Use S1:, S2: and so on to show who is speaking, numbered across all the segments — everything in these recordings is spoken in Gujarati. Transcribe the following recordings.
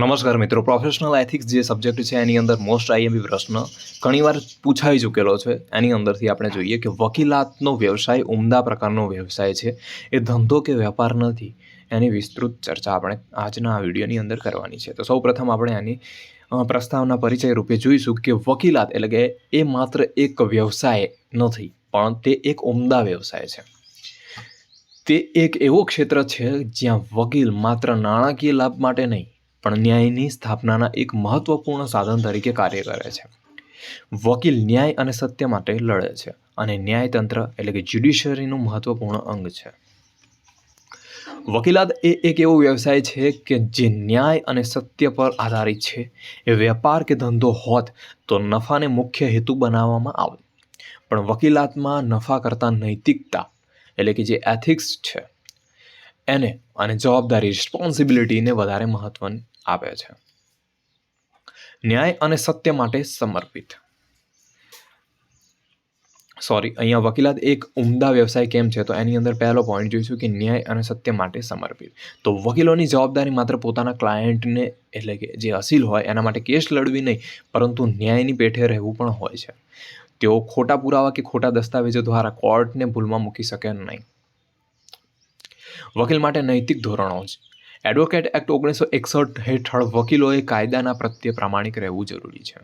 S1: નમસ્કાર મિત્રો પ્રોફેશનલ એથિક્સ જે સબ્જેક્ટ છે એની અંદર મોસ્ટ આઈએમપી પ્રશ્ન ઘણીવાર પૂછાઈ ચૂકેલો છે. એની અંદરથી આપણે જોઈએ કે વકીલાતનો વ્યવસાય ઉમદા પ્રકારનો વ્યવસાય છે. એ ધંધો કે વેપાર નથી. એની વિસ્તૃત ચર્ચા આપણે આજના આ વિડીયોની અંદર કરવાની છે. તો સૌપ્રથમ આપણે એની પ્રસ્તાવના પરિચય રૂપે જોઈશું કે વકીલાત એટલે કે એ માત્ર એક વ્યવસાય નથી, પણ તે એક ઉમદા વ્યવસાય છે. તે એક એવો ક્ષેત્ર છે જ્યાં વકીલ માત્ર નાણાકીય લાભ માટે નહીં પણ ન્યાયની સ્થાપનાના એક મહત્વપૂર્ણ સાધન તરીકે કાર્ય કરે છે. વકીલ ન્યાય અને સત્ય માટે લડે છે અને ન્યાયતંત્ર એટલે કે જ્યુડિશિયરીનું મહત્વપૂર્ણ અંગ છે. વકીલાત એ એક એવો વ્યવસાય છે કે જે ન્યાય અને સત્ય પર આધારિત છે. એ વેપાર કે ધંધો હોત તો નફાને મુખ્ય હેતુ બનાવવામાં આવે. પણ વકીલાતમાં નફા કરતાં નૈતિકતા એટલે કે જે એથિક્સ છે, એને અને જવાબદારી રિસ્પોન્સિબિલિટીને વધારે મહત્વ આપે છે. ન્યાય અને સત્ય માટે સમર્પિત. સોરી અહીંયા વકીલાત એક ઉમદા વ્યવસાય કેમ છે? તો એની અંદર પહેલો પોઈન્ટ જોઈશું કે ન્યાય અને સત્ય માટે સમર્પિત. તો વકીલોની જવાબદારી માત્ર પોતાના ક્લાયન્ટને એટલે કે જે અસીલ હોય એના માટે કેસ લડવી નહીં, પરંતુ ન્યાયની પેઠે રહેવું પણ હોય છે. તેઓ ખોટા પુરાવા કે ખોટા દસ્તાવેજો દ્વારા કોર્ટને ભૂલમાં મૂકી શકે નહીં. વકીલ માટે નૈતિક ધોરણો એડવોકેટ એક્ટ ઓગણીસો એકસઠ હેઠળ વકીલોએ કાયદાના પ્રત્યે પ્રામાણિક રહેવું જરૂરી છે.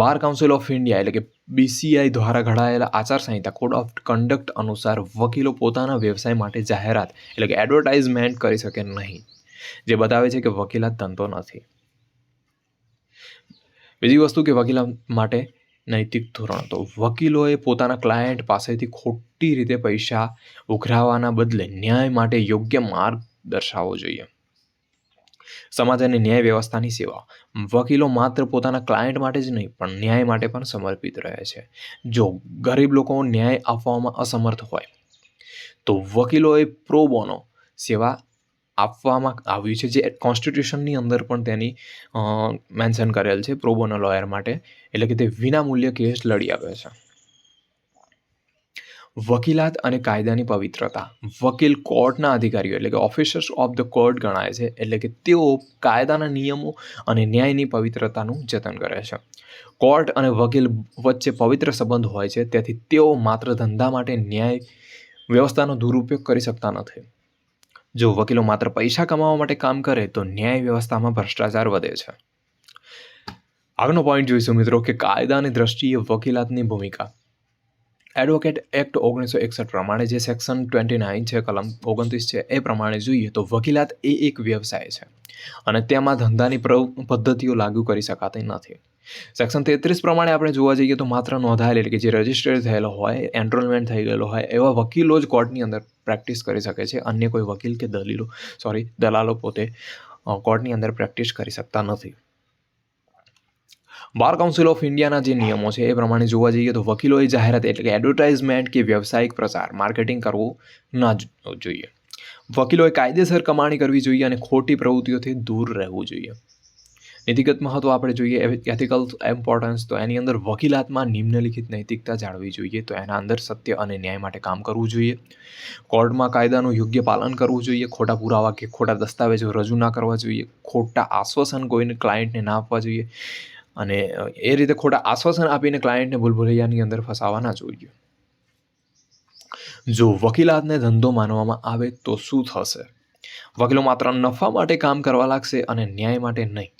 S1: બાર કાઉન્સિલ ઓફ ઇન્ડિયા એટલે કે બીસીઆઈ દ્વારા ઘડાયેલા આચાર સંહિતા કોડ ઓફ કન્ડક્ટ અનુસાર વકીલો પોતાના વ્યવસાય માટે જાહેરાત એટલે કે એડવર્ટાઇઝમેન્ટ કરી શકે નહીં, જે બતાવે છે કે વકીલાત ધંધો નથી. બીજી વસ્તુ કે વકીલા માટે નૈતિક ધોરણ, તો વકીલોએ પોતાના ક્લાયન્ટ પાસેથી ખોટી રીતે પૈસા ઉઘરાવવાના બદલે ન્યાય માટે યોગ્ય માર્ગ દર્શાવવો જોઈએ. સમાજ અને ન્યાય વ્યવસ્થાની સેવા વકીલો માત્ર પોતાના ક્લાયન્ટ માટે જ નહીં, પણ ન્યાય માટે પણ સમર્પિત રહે છે. જો ગરીબ લોકો ન્યાય આપવામાં અસમર્થ હોય, તો વકીલોએ પ્રો બોનો સેવા આપવામાં આવ્યું છે, જે કોન્સ્ટિટ્યુશનની અંદર પણ તેની મેન્શન કરેલ છે પ્રોબોનો લોયર માટે. એટલે કે તે વિના મૂલ્ય કેસ લડી આવે છે. વકીલાત અને કાયદાની પવિત્રતા. વકીલ કોર્ટના અધિકારીઓ, એટલે કે ઓફિસર્સ ઓફ ધ કોર્ટ ગણાય છે, એટલે કે તેઓ કાયદાના નિયમો અને ન્યાયની પવિત્રતાનું જતન કરે છે. કોર્ટ અને વકીલ વચ્ચે પવિત્ર સંબંધ હોય છે, તેથી તેઓ માત્ર ધંધા માટે ન્યાય વ્યવસ્થાનો દુરુપયોગ કરી શકતા નથી. જો વકીલો માત્ર પૈસા કમાવા માટે કામ કરે, તો ન્યાય વ્યવસ્થામાં ભ્રષ્ટાચાર વધે છે. આગળનો પોઈન્ટ જોઈશું મિત્રો કે કાયદાની દ્રષ્ટિએ વકીલાતની ભૂમિકા. એડવોકેટ એક્ટ ઓગણીસો એકસઠ પ્રમાણે જે સેક્શન ટ્વેન્ટી નાઇન છે, કલમ ઓગણત્રીસ છે, એ પ્રમાણે જોઈએ તો વકીલાત એ એક વ્યવસાય છે અને તેમાં ધંધાની પ્ર, પદ્ધતિઓ લાગુ કરી શકાતી નથી. સેક્શન તેત્રીસ પ્રમાણે આપણે જોવા જઈએ તો માત્ર નોંધાયેલ એટલે કે જે રજિસ્ટર થયેલો હોય એનરોલમેન્ટ થઈ ગયેલો હોય, એવા વકીલો જ કોર્ટની અંદર પ્રેક્ટિસ કરી શકે છે. અન્ય કોઈ વકીલ કે દલીલો સોરી દલાલો પોતે કોર્ટની અંદર પ્રેક્ટિસ કરી શકતા નથી. બાર કાઉન્સિલ ઓફ ઇન્ડિયાના જે નિયમો છે એ પ્રમાણે જોવા જઈએ તો વકીલોએ જાહેરાત એટલે કે એડવર્ટાઇઝમેન્ટ કે વ્યવસાયિક પ્રચાર માર્કેટિંગ કરવું ના જોઈએ. વકીલોએ કાયદેસર કમાણી કરવી જોઈએ અને ખોટી પ્રવૃત્તિઓથી દૂર રહેવું જોઈએ. નૈતિકત મહત્વ આપણે જોઈએ એથિકલ ઇમ્પોર્ટન્સ તો એની અંદર વકીલાતમાં નિમ્નલિખિત નૈતિકતા જાળવી જોઈએ તો એના અંદર સત્ય અને ન્યાય માટે કામ કરવું જોઈએ. કોર્ટમાં કાયદાનું યોગ્ય પાલન કરવું જોઈએ, ખોટા પુરાવા કે ખોટા દસ્તાવેજો રજૂ ના કરવા જોઈએ, ખોટા આશ્વાસન કોઈને ક્લાયન્ટને ના આપવા જોઈએ. અને એ રીતે ખોટા આશ્વાસન આપીને ક્લાયન્ટને ભૂલભુલૈયાની અંદર ફસાવા ના જોઈએ. જો વકીલાતને ધંધો માનવામાં આવે તો શું થશે? વકીલો માત્ર નફા માટે કામ કરવા લાગશે અને ન્યાય માટે નહીં.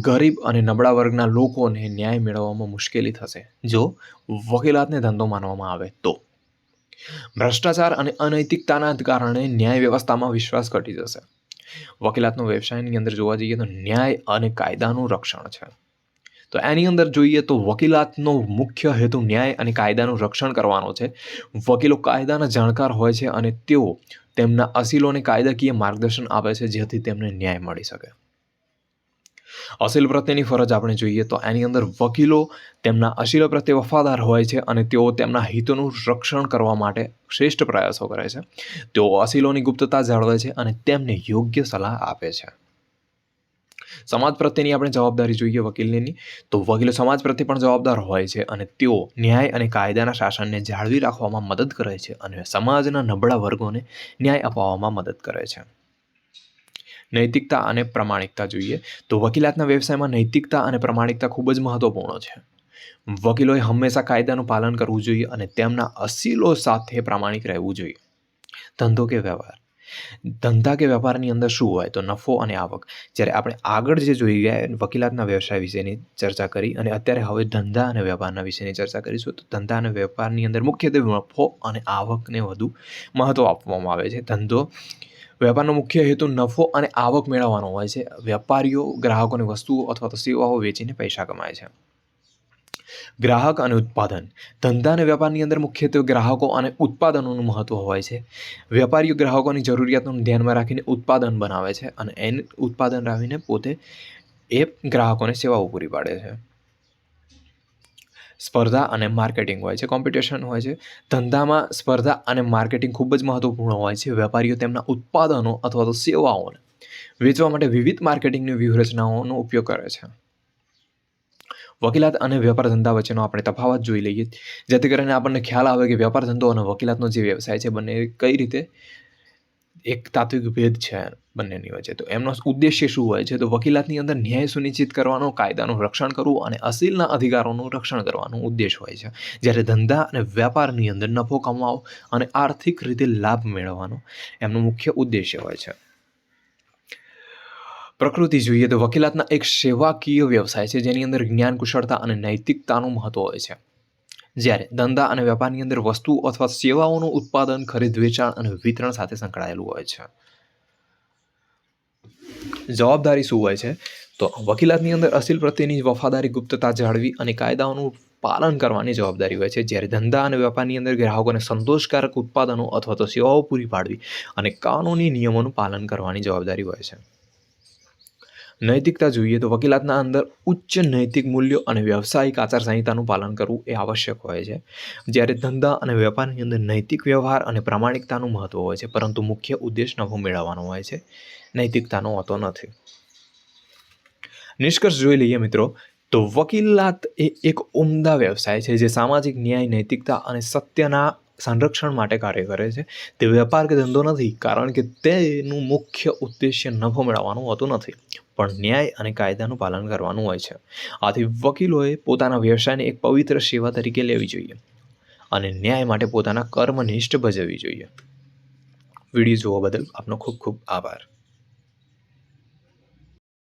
S1: ગરીબ અને નબળા વર્ગના લોકોને ન્યાય મેળવવામાં મુશ્કેલી થશે. જો વકીલાતને ધંધો માનવામાં આવે તો. ભ્રષ્ટાચાર અને અનૈતિકતાના કારણે ન્યાય વ્યવસ્થામાં વિશ્વાસ ઘટી જશે. વકીલાતનો વ્યવસાયની અંદર જોવા જઈએ તો ન્યાય અને કાયદાનું રક્ષણ છે. તો એની અંદર જોઈએ તો વકીલાતનો મુખ્ય હેતુ ન્યાય અને કાયદાનું રક્ષણ કરવાનો છે. વકીલો કાયદાના જાણકાર હોય છે અને તેઓ તેમના અસીલોને કાયદાકીય માર્ગદર્શન આપે છે, જેથી તેમને ન્યાય મળી શકે. અસીલ પ્રત્યેની ફરજ આપણે જોઈએ તો એની અંદર વકીલો તેમના અસીલો પ્રત્યે વફાદાર હોય છે અને તેઓ તેમના હિતોનું રક્ષણ કરવા માટે શ્રેષ્ઠ પ્રયાસો કરે છે. તેઓ અસીલોની ગુપ્તતા જાળવે છે અને તેમને યોગ્ય સલાહ આપે છે. સમાજ પ્રત્યેની આપણે જવાબદારી જોઈએ વકીલની. તો વકીલો સમાજ પ્રત્યે પણ જવાબદાર હોય છે અને તેઓ ન્યાય અને કાયદાના શાસનને જાળવી રાખવામાં મદદ કરે છે અને સમાજના નબળા વર્ગોને ન્યાય અપાવવામાં મદદ કરે છે. નૈતિકતા અને પ્રમાણિકતા જોઈએ. તો વકીલાતના વ્યવસાયમાં નૈતિકતા અને પ્રમાણિકતા ખૂબ જ મહત્વપૂર્ણ છે. વકીલોએ હંમેશા કાયદાનું પાલન કરવું જોઈએ અને તેમના અસીલો સાથે પ્રામાણિક રહેવું જોઈએ. ધંધો કે વ્યવહાર. ધંધા કે વેપારની અંદર શું હોય તો નફો અને આવક. જ્યારે આપણે આગળ જે જોઈ ગયા વકીલાતના વ્યવસાય વિશેની ચર્ચા કરી અને અત્યારે હવે ધંધા અને વેપારના વિશેની ચર્ચા કરીશું, તો ધંધા અને વેપારની અંદર મુખ્યત્વે નફો અને આવકને વધુ મહત્ત્વ આપવામાં આવે છે. ધંધો, વેપારનો મુખ્ય હેતુ નફો અને આવક મેળવવાનો હોય છે. વેપારીઓ ગ્રાહકોને વસ્તુઓ અથવા તો સેવાઓ વેચીને પૈસા કમાય છે. ગ્રાહક અને ઉત્પાદન. ધંધા અને વેપારની અંદર મુખ્યત્વે ગ્રાહકો અને ઉત્પાદનોનું મહત્ત્વ હોય છે. વેપારીઓ ગ્રાહકોની જરૂરિયાતોને ધ્યાનમાં રાખીને ઉત્પાદન બનાવે છે અને એને ઉત્પાદન રાખીને પોતે એ ગ્રાહકોને સેવાઓ પૂરી પાડે છે. સ્પર્ધા અને માર્કેટિંગ હોય છે, કોમ્પિટિશન હોય છે. ધંધામાં સ્પર્ધા અને માર્કેટિંગ ખૂબ જ મહત્વપૂર્ણ હોય છે. વેપારીઓ તેમના ઉત્પાદનો અથવા તો સેવાઓને વેચવા માટે વિવિધ માર્કેટિંગની વ્યૂહરચનાઓનો ઉપયોગ કરે છે. વકીલાત અને વેપાર ધંધા વચ્ચેનો આપણે તફાવત જોઈ લઈએ. જેથી કરીને આપણને ખ્યાલ આવે કે વેપાર ધંધો અને વકીલાતનો જે વ્યવસાય છે બંને કઈ રીતે એક તાત્વિક ભેદ છે બંનેની વચ્ચે. તો એમનો ઉદ્દેશ્ય શું હોય છે? તો વકીલાતની અંદર ન્યાય સુનિશ્ચિત કરવાનો, કાયદાનું રક્ષણ કરવું અને અસીલના અધિકારોનું રક્ષણ કરવાનો ઉદ્દેશ હોય છે. જ્યારે ધંધા અને વેપારની અંદર નફો કમાવો અને આર્થિક રીતે લાભ મેળવવાનો એમનો મુખ્ય ઉદ્દેશ્ય હોય છે. પ્રકૃતિ જોઈએ તો વકીલાતના એક સેવાકીય વ્યવસાય છે, જેની અંદર જ્ઞાન, કુશળતા અને નૈતિકતાનું મહત્ત્વ હોય છે. જ્યારે ધંધા અને વેપારની અંદર વસ્તુ અથવા સેવાઓનું ઉત્પાદન, ખરીદ, વેચાણ અને વિતરણ સાથે સંકળાયેલું હોય છે. જવાબદારી શું હોય છે? તો વકીલાતની અંદર અસીલ પ્રત્યેની વફાદારી, ગુપ્તતા જાળવી અને કાયદાઓનું પાલન કરવાની જવાબદારી હોય છે. જ્યારે ધંધા અને વેપારની અંદર ગ્રાહકોને સંતોષકારક ઉત્પાદનો અથવા તો સેવાઓ પૂરી પાડવી અને કાનૂની નિયમોનું પાલન કરવાની જવાબદારી હોય છે. નૈતિકતા જોઈએ તો વકીલાતના અંદર ઉચ્ચ નૈતિક મૂલ્યો અને વ્યવસાયિક આચારસંહિતાનું પાલન કરવું એ આવશ્યક હોય છે. જ્યારે ધંધા અને વેપારની અંદર નૈતિક વ્યવહાર અને પ્રામાણિકતાનું મહત્ત્વ હોય છે, પરંતુ મુખ્ય ઉદ્દેશ નફો મેળવવાનો હોય છે. નૈતિકતાનો હોતો નથી. નિષ્કર્ષ જોઈ લઈએ મિત્રો, તો વકીલાત એ એક ઉમદા વ્યવસાય છે, જે સામાજિક ન્યાય, નૈતિકતા અને સત્યના સંરક્ષણ માટે કાર્ય કરે છે. તે વેપાર કે ધંધો નથી, કારણ કે તેનું મુખ્ય ઉદ્દેશ્ય નફો મેળવવાનું હોતું નથી, પણ ન્યાય અને કાયદાનું પાલન કરવાનું હોય છે. આથી વકીલોએ પોતાના વ્યવસાયને એક પવિત્ર સેવા તરીકે લેવી જોઈએ અને ન્યાય માટે પોતાના કર્મનિષ્ઠ ભજવવી જોઈએ. વીડિયો જોવા બદલ આપનો ખૂબ ખૂબ આભાર.